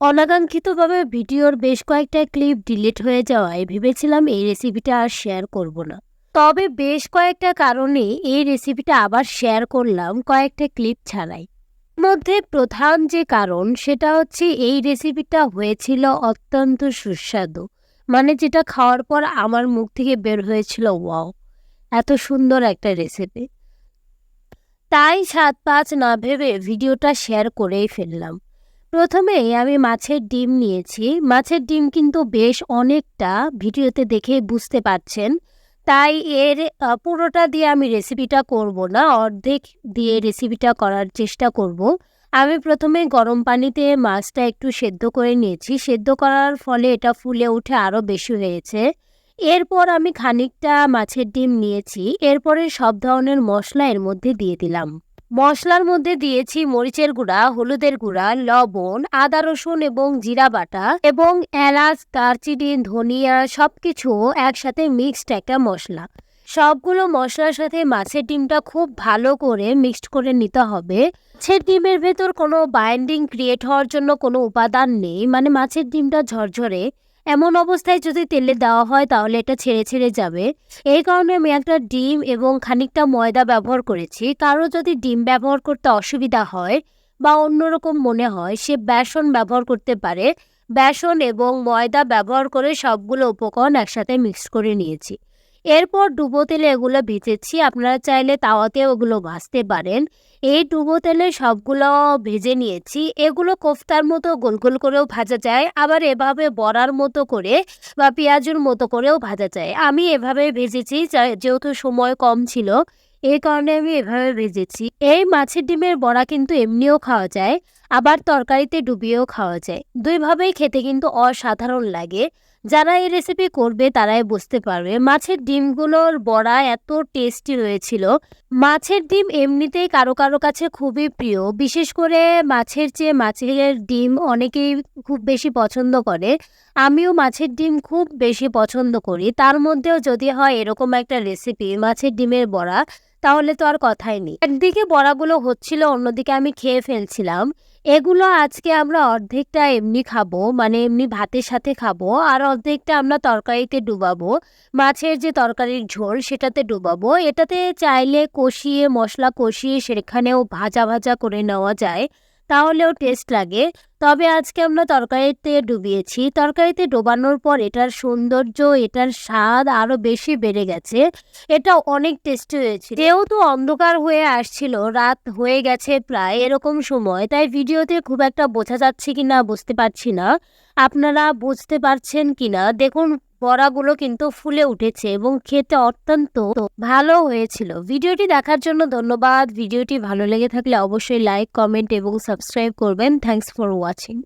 অনাকাঙ্ক্ষিতভাবে ভিডিওর বেশ কয়েকটা ক্লিপ ডিলিট হয়ে যাওয়ায় ভেবেছিলাম এই রেসিপিটা আর শেয়ার করব না। তবে বেশ কয়েকটা কারণে এই রেসিপিটা আবার শেয়ার করলাম কয়েকটা ক্লিপ ছাড়াই। মধ্যে প্রধান যে কারণ, সেটা হচ্ছে এই রেসিপিটা হয়েছিল অত্যন্ত সুস্বাদু। মানে যেটা খাওয়ার পর আমার মুখ থেকে বের হয়েছিল, ওয়াও, এত সুন্দর একটা রেসিপি। তাই সাত পাঁচ না ভেবে ভিডিওটা শেয়ার করেই ফেললাম। প্রথমে আমি মাছের ডিম নিয়েছি। মাছের ডিম কিন্তু বেশ অনেকটা ভিডিওতে দেখে বুঝতে পারছেন। তাই এর পুরোটা দিয়ে আমি রেসিপিটা করব না, অর্ধেক দিয়ে রেসিপিটা করার চেষ্টা করব। আমি প্রথমে গরম পানিতে মাছটা একটু সেদ্ধ করে নিয়েছি। সেদ্ধ করার ফলে এটা ফুলে উঠে আরও বেশি হয়েছে। এরপর আমি খানিকটা মাছের ডিম নিয়েছি। এরপরে সব ধরনের মশলা এর মধ্যে দিয়ে দিলাম। মশলার মধ্যে দিয়েছি মরিচের গুঁড়া, হলুদের গুঁড়া, লবণ, আদা রসুন এবং জিরা বাটা এবং এলাচ, দারচিনি, ধনিয়া সবকিছু একসাথে মিক্সড একটা মশলা। সবগুলো মশলার সাথে মাছের ডিমটা খুব ভালো করে মিক্সড করে নিতে হবে। মাছের ডিমের ভেতর কোনো বাইন্ডিং ক্রিয়েট হওয়ার জন্য কোনো উপাদান নেই মানে মাছের ডিমটা ঝরঝরে এমন অবস্থায় যদি তেলে দেওয়া হয়, তাহলে এটা ছেড়ে ছেড়ে যাবে। এই কারণে আমি একটা ডিম এবং খানিকটা ময়দা ব্যবহার করেছি। কারও যদি ডিম ব্যবহার করতে অসুবিধা হয় বা অন্যরকম মনে হয়, সে বেসন ব্যবহার করতে পারে। বেসন এবং ময়দা ব্যবহার করে সবগুলো উপকরণ একসাথে মিক্স করে নিয়েছি। এরপর ডুবো তেলে এগুলো ভেজেছি। আপনারা চাইলে তাওয়াতে ওগুলো ভাজতে পারেন। এই ডুবো তেলে সবগুলো ভেজে নিয়েছি। এগুলো কোফতার মতো গোল গোল করেও ভাজা যায়। আবার এভাবে বড়ার মতো করে বা পেঁয়াজুর মতো করেও ভাজা যায়। আমি এভাবে ভেজেছি যেহেতু সময় কম ছিল এই কারণে আমি এভাবে ভেজেছি। এই মাছের ডিমের বড়া কিন্তু এমনিও খাওয়া যায়, আবার তরকারিতে ডুবিয়েও খাওয়া যায়। দুইভাবেই খেতে কিন্তু অসাধারণ লাগে। যারা এই রেসিপি করবে তারাই বুঝতে পারবে। মাছের ডিমগুলোর বড়া এত টেস্টি হয়েছিল মাছের ডিম এমনিতেই কারও কারও কাছে খুবই প্রিয়। বিশেষ করে মাছের চেয়ে মাছের ডিম অনেকেই খুব বেশি পছন্দ করে। আমিও মাছের ডিম খুব বেশি পছন্দ করি। তার মধ্যেও যদি হয় এরকম একটা রেসিপি মাছের ডিমের বড়া তাহলে তো আর কথাই নেই। একদিকে বড়াগুলো হচ্ছিল, অন্যদিকে আমি খেয়ে ফেলছিলাম। এগুলো আজকে আমরা অর্ধেকটা এমনি খাব মানে এমনি ভাতের সাথে খাব, আর অর্ধেকটা আমরা তরকারিতে ডুবাবো। মাছের যে তরকারির ঝোল, সেটাতে ডুবাবো। এটাতে চাইলে কষিয়ে, মশলা কষিয়ে সেখানেও ভাজা ভাজা করে নেওয়া যায়। তাহলেও টেস্ট লাগে। তবে আজকে আমরা তরকারিতে ডুবিয়েছি। তরকারিতে ডোবানোর পর এটার সৌন্দর্য, এটার স্বাদ আরও বেশি বেড়ে গেছে। এটা অনেক টেস্টি হয়েছে যেহেতু অন্ধকার হয়ে আসছিল, রাত হয়ে গেছে প্রায় এরকম সময়, তাই ভিডিওতে খুব একটা বোঝা যাচ্ছে কি না বুঝতে পারছি না। আপনারা বুঝতে পারছেন কি না দেখুন বড়াগুলো কিন্তু ফুলে উঠেছে এবং খেতে অত্যন্ত ভালো হয়েছিল। ভিডিওটি দেখার জন্য ধন্যবাদ। ভিডিওটি ভালো লেগে থাকলে অবশ্যই লাইক কমেন্ট এবং সাবস্ক্রাইব করবেন। Thanks for watching